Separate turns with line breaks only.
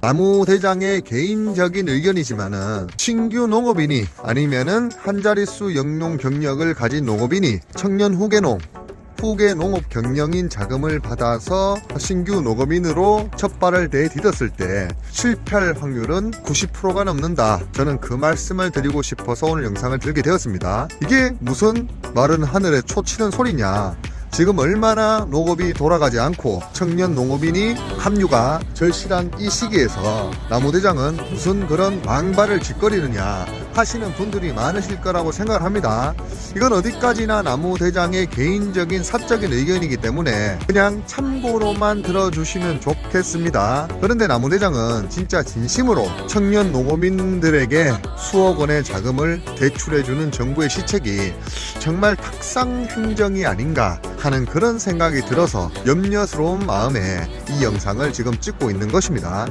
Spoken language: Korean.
나무 대장의 개인적인 의견이지만은 신규 농업인이 아니면은 한 자릿수 영농 경력을 가진 농업인이 청년 후계농 후계 농업 경영인 자금을 받아서 신규 농업인으로 첫 발을 내딛었을 때 실패할 확률은 90%가 넘는다. 저는 그 말씀을 드리고 싶어서 오늘 영상을 들게 되었습니다. 이게 무슨 마른 하늘에 초치는 소리냐? 지금 얼마나 농업이 돌아가지 않고 청년 농업인이 합류가 절실한 이 시기에서 나무대장은 무슨 그런 망발을 짓거리느냐 하시는 분들이 많으실 거라고 생각을 합니다. 이건 어디까지나 나무대장의 개인적인 사적인 의견이기 때문에 그냥 참고로만 들어주시면 좋겠습니다. 그런데 나무대장은 진짜 진심으로 청년 농업인들에게 수억 원의 자금을 대출해주는 정부의 시책이 정말 탁상 행정이 아닌가 하는 그런 생각이 들어서 염려스러운 마음에 이 영상을 지금 찍고 있는 것입니다.